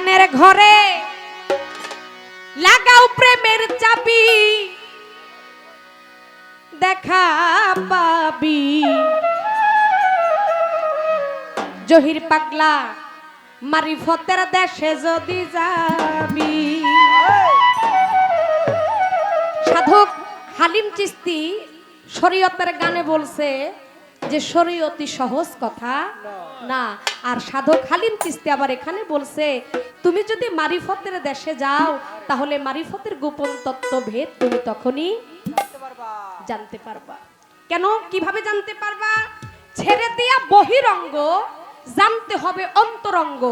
ধ্যানের ঘরে লাগাও প্রেমের চাবি। দেখা পাবি। জহির পাগলা, মারিফতের দেশে যদি যাবি। সাধক হালিম চিস্তি শরীয়তের গানে বলছে যে শরীয়তি সহজ কথা। না, আর সাধক হালিম চিস্তি আবার এখানে বলছে, তুমি যদি মারিফতের দেশে যাও, তাহলে মারিফতের গোপন তত্ত্ব ভেদ তুমি তখনই জানতে পারবা। কেন? কীভাবে জানতে পারবা? ছেড়ে দিয়া বহিরঙ্গ, জানতে হবে অন্তরঙ্গ।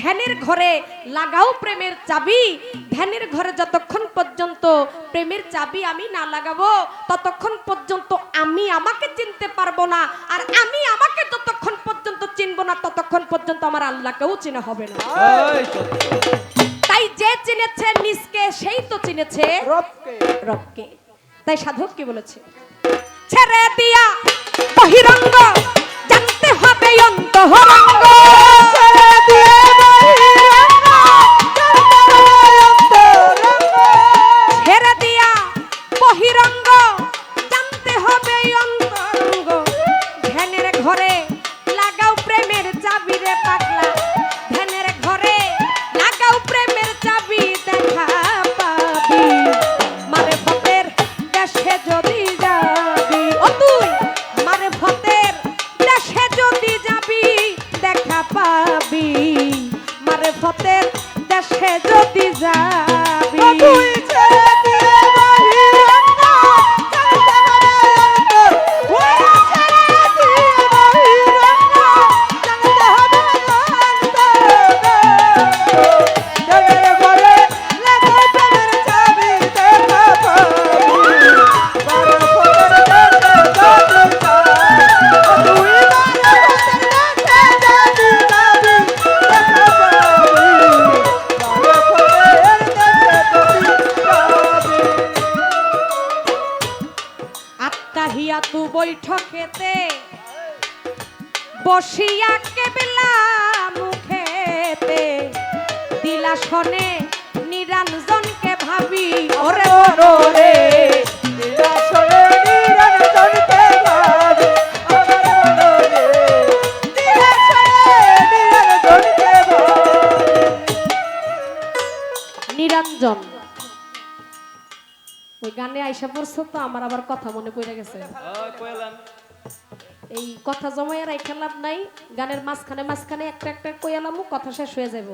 ধ্যানের ঘরে লাগাও প্রেমের চাবি। ধ্যানের ঘরে যতক্ষণ পর্যন্ত প্রেমের চাবি আমি না লাগাবো, ততক্ষণ পর্যন্ত আমি আমাকে চিনতে পারব না আর আমি আমাকে যতক্ষণ পর্যন্ত চিনবো না ততক্ষণ পর্যন্ত আমার আল্লাহকেও চিনে হবে না। তাই যে চিনেছে নিজকে সেই তো চিনেছে রবকে। রবকে। তাই সাধক কি বলেছে? ছেড়ে দিয়া বহিরঙ্গ যদি যাবি। তু বৈঠকেতে বসিয়া কেবেলা মুখেতে দিলা শনে নিরঞ্জনকে ভাবি ওরে রে। ওই গানে আইসা পড়ছো তো আমার আবার কথা মনে পড়ে গেছে। এই কথা জমাইয়া রাইখা লাভ নাই গানের মাঝখানে মাঝখানে একটা একটা কইয়ালামু কথা শেষ হয়ে যাব